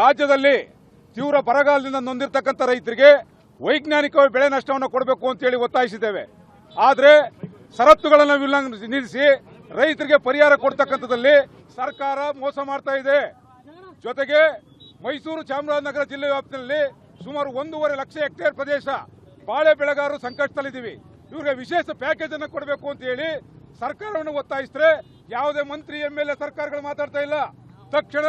ರಾಜ್ಯದಲ್ಲಿ ತೀವ್ರ ಬರಗಾಲದಿಂದ ನೊಂದಿರತಕ್ಕಂಥ ರೈತರಿಗೆ ವೈಜ್ಞಾನಿಕವಾಗಿ ಬೆಳೆ ನಷ್ಟವನ್ನು ಕೊಡಬೇಕು ಅಂತೇಳಿ ಒತ್ತಾಯಿಸಿದ್ದೇವೆ. ಆದರೆ ಷರತ್ತುಗಳನ್ನು ನಿಲ್ಲಿಸಿ ರೈತರಿಗೆ ಪರಿಹಾರ ಕೊಡ್ತಕ್ಕಂಥದ್ದಲ್ಲಿ ಸರ್ಕಾರ ಮೋಸ ಮಾಡ್ತಾ ಇದೆ. ಜೊತೆಗೆ ಮೈಸೂರು ಚಾಮರಾಜನಗರ ಜಿಲ್ಲೆ ವ್ಯಾಪ್ತಿಯಲ್ಲಿ ಸುಮಾರು ಒಂದೂವರೆ ಲಕ್ಷ ಹೆಕ್ಟೇರ್ ಪ್ರದೇಶ ಬಾಳೆ ಬೆಳೆಗಾರರು ಸಂಕಷ್ಟದಲ್ಲಿದ್ದೀವಿ. ಇವ್ರಿಗೆ ವಿಶೇಷ ಪ್ಯಾಕೇಜ್ ಅನ್ನು ಕೊಡಬೇಕು ಅಂತ ಹೇಳಿ ಸರ್ಕಾರವನ್ನು ಒತ್ತಾಯಿಸಿದ್ರೆ ಯಾವುದೇ ಮಂತ್ರಿ, ಎಂ ಎಲ್ ಎ ಸರ್ಕಾರಗಳು ಮಾತಾಡ್ತಾ ಇಲ್ಲ. ತಕ್ಷಣ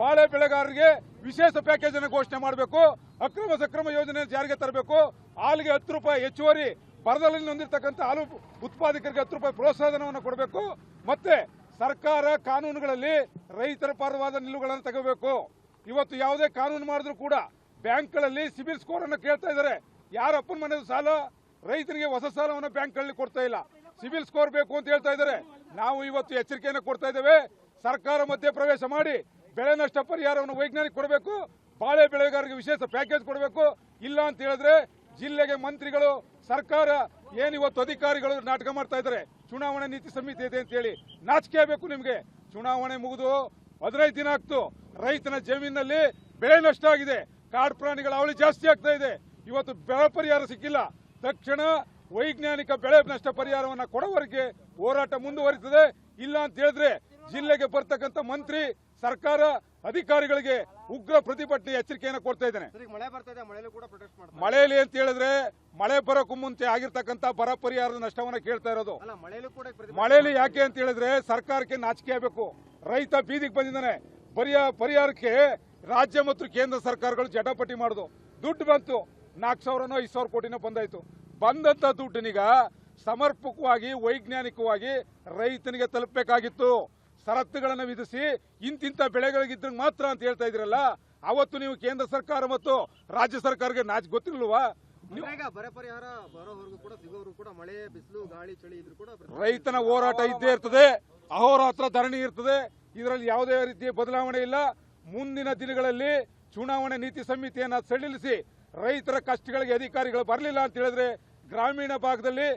ಬಾಳೆ ಬೆಳೆಗಾರರಿಗೆ ವಿಶೇಷ ಪ್ಯಾಕೇಜ್ ಅನ್ನು ಘೋಷಣೆ ಮಾಡಬೇಕು. ಅಕ್ರಮ ಸಕ್ರಮ ಯೋಜನೆ ಜಾರಿಗೆ ತರಬೇಕು. ಹಾಲಿಗೆ ಹತ್ತು ರೂಪಾಯಿ ಹೆಚ್ಚುವರಿ, ಬರದಲ್ಲಿ ಹೊಂದಿರತಕ್ಕಂಥ ಹಾಲು ಉತ್ಪಾದಕರಿಗೆ ಹತ್ತು ರೂಪಾಯಿ ಪ್ರೋತ್ಸಾಹನವನ್ನು ಕೊಡಬೇಕು. ಮತ್ತೆ ಸರ್ಕಾರ ಕಾನೂನುಗಳಲ್ಲಿ ರೈತರ ಪರವಾದ ನಿಲುವುಗಳನ್ನು ತಗೋಬೇಕು. ಇವತ್ತು ಯಾವುದೇ ಕಾನೂನು ಮಾಡಿದ್ರು ಕೂಡ ಬ್ಯಾಂಕ್ಗಳಲ್ಲಿ ಸಿಬಿಲ್ ಸ್ಕೋರ್ ಅನ್ನು ಕೇಳ್ತಾ ಇದ್ದಾರೆ. ಯಾರ ಅಪ್ಪನ ಮನೆ ಸಾಲ? ರೈತರಿಗೆ ಹೊಸ ಸಾಲವನ್ನು ಬ್ಯಾಂಕ್ಗಳಲ್ಲಿ ಕೊಡ್ತಾ ಇಲ್ಲ. ಸಿಬಿಲ್ ಸ್ಕೋರ್ ಬೇಕು ಅಂತ ಹೇಳ್ತಾ ಇದ್ದಾರೆ. ನಾವು ಇವತ್ತು ಎಚ್ಚರಿಕೆಯನ್ನು ಕೊಡ್ತಾ ಇದ್ದೇವೆ. ಸರ್ಕಾರ ಮಧ್ಯೆ ಪ್ರವೇಶ ಮಾಡಿ ಬೆಳೆ ನಷ್ಟ ಪರಿಹಾರವನ್ನು ವೈಜ್ಞಾನಿಕ ಕೊಡಬೇಕು, ಬಾಳೆ ಬೆಳೆಗಾರರಿಗೆ ವಿಶೇಷ ಪ್ಯಾಕೇಜ್ ಕೊಡಬೇಕು. ಇಲ್ಲ ಅಂತ ಹೇಳಿದ್ರೆ ಜಿಲ್ಲೆಗೆ ಮಂತ್ರಿಗಳು, ಸರ್ಕಾರ ಏನ್ ಇವತ್ತು ಅಧಿಕಾರಿಗಳು ನಾಟಕ ಮಾಡ್ತಾ ಇದ್ದಾರೆ? ಚುನಾವಣೆ ನೀತಿ ಸಮಿತಿ ಇದೆ ಅಂತ ಹೇಳಿ ನಾಚಿಕೆ ಬೇಕು ನಿಮಗೆ. ಚುನಾವಣೆ ಮುಗಿದು ಹದಿನೈದು ದಿನ ಆಗ್ತು. ರೈತನ ಜಮೀನಲ್ಲಿ ಬೆಳೆ ನಷ್ಟ ಆಗಿದೆ. ಕಾಡು ಪ್ರಾಣಿಗಳ ಅವಳಿ ಜಾಸ್ತಿ ಆಗ್ತಾ ಇದೆ. ಇವತ್ತು ಬೆಳೆ ಪರಿಹಾರ ಸಿಕ್ಕಿಲ್ಲ. ತಕ್ಷಣ ವೈಜ್ಞಾನಿಕ ಬೆಳೆ ನಷ್ಟ ಪರಿಹಾರವನ್ನ ಕೊಡೋವರೆಗೆ ಹೋರಾಟ ಮುಂದುವರಿತದೆ. ಇಲ್ಲ ಅಂತ ಹೇಳಿದ್ರೆ ಜಿಲ್ಲೆಗೆ ಬರ್ತಕ್ಕಂಥ ಮಂತ್ರಿ ಸರ್ಕಾರ ಅಧಿಕಾರಿಗಳಿಗೆ ಉಗ್ರ ಪ್ರತಿಭಟನೆ ಎಚ್ಚರಿಕೆಯನ್ನು ಕೊಡ್ತಾ ಇದ್ದೇನೆ. ಮಳೆಯಲ್ಲಿ ಅಂತ ಹೇಳಿದ್ರೆ ಮಳೆ ಬರೋಕ್ಕೂ ಮುಂಚೆ ಆಗಿರ್ತಕ್ಕಂಥ ಬರ ಪರಿಹಾರದ ನಷ್ಟವನ್ನ ಕೇಳ್ತಾ ಇರೋದು. ಮಳೆಯಲ್ಲೂ ಯಾಕೆ ಅಂತ ಹೇಳಿದ್ರೆ ಸರ್ಕಾರಕ್ಕೆ ನಾಚಿಕೆ ಆಗಬೇಕು. ರೈತ ಬೀದಿಗೆ ಬಂದಿದ್ದಾನೆ. ಬರಿಯ ಪರಿಹಾರಕ್ಕೆ ರಾಜ್ಯ ಮತ್ತು ಕೇಂದ್ರ ಸರ್ಕಾರಗಳು ಜಟಾಪಟಿ ಮಾಡುದು. ದುಡ್ಡು ಬಂತು. ನಾಲ್ಕು ಸಾವಿರನೋ ಐದು ಸಾವಿರ ಕೋಟಿನೋ ಬಂದಾಯ್ತು. ಬಂದಂತ ದುಡ್ಡಿನೀಗ ಸಮರ್ಪಕವಾಗಿ ವೈಜ್ಞಾನಿಕವಾಗಿ ರೈತನಿಗೆ ತಲುಪಬೇಕಾಗಿತ್ತು. ಷರತ್ತುಗಳನ್ನು ವಿಧಿಸಿ ಇಂತಿಂಥ ಬೆಳೆಗಳಿಗಿದ್ರೆ ಮಾತ್ರ ಅಂತ ಹೇಳ್ತಾ ಇದ್ರಲ್ಲ ಅವತ್ತು ನೀವು ಕೇಂದ್ರ ಸರ್ಕಾರ ಮತ್ತು ರಾಜ್ಯ ಸರ್ಕಾರಕ್ಕೆ ನಾಚ್ ಗೊತ್ತಿಲ್ವಾ? ಕೂಡ ರೈತನ ಹೋರಾಟ ಇದ್ದೇ ಇರ್ತದೆ ಅಹೋರಾತ್ರ ಧರಣಿ ಇರ್ತದೆ ಇದರಲ್ಲಿ ಯಾವುದೇ ರೀತಿಯ ಬದಲಾವಣೆ ಇಲ್ಲ. ಮುಂದಿನ ದಿನಗಳಲ್ಲಿ ಚುನಾವಣೆ ನೀತಿ ಸಮಿತಿಯನ್ನ ಸಡಿಲಿಸಿ ರೈತರ ಕಷ್ಟಗಳಿಗೆ ಅಧಿಕಾರಿಗಳು ಬರಲಿಲ್ಲ ಅಂತ ಹೇಳಿದ್ರೆ ಗ್ರಾಮೀಣ ಭಾಗದಲ್ಲಿ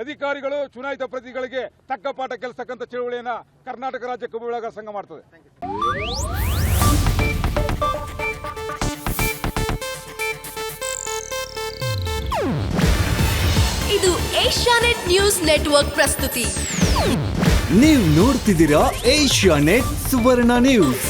ಅಧಿಕಾರಿಗಳು ಚುನಾಯಿತ ಪ್ರತಿಗಳಿಗೆ ತಕ್ಕ ಪಾಠ ಕೆಲಸಕ್ಕಂತ ಚಳುವಳಿಯನ್ನ ಕರ್ನಾಟಕ ರಾಜ್ಯ ಕಬ್ಬು ಬೆಳೆಗಾರ ಸಂಘ ಮಾಡ್ತದೆ. ಇದು ಏಷ್ಯಾನೆಟ್ ನ್ಯೂಸ್ ನೆಟ್ವರ್ಕ್ ಪ್ರಸ್ತುತಿ. ನೀವು ನೋಡ್ತಿದ್ದೀರಾ ಏಷ್ಯಾ ನೆಟ್ ಸುವರ್ಣ ನ್ಯೂಸ್.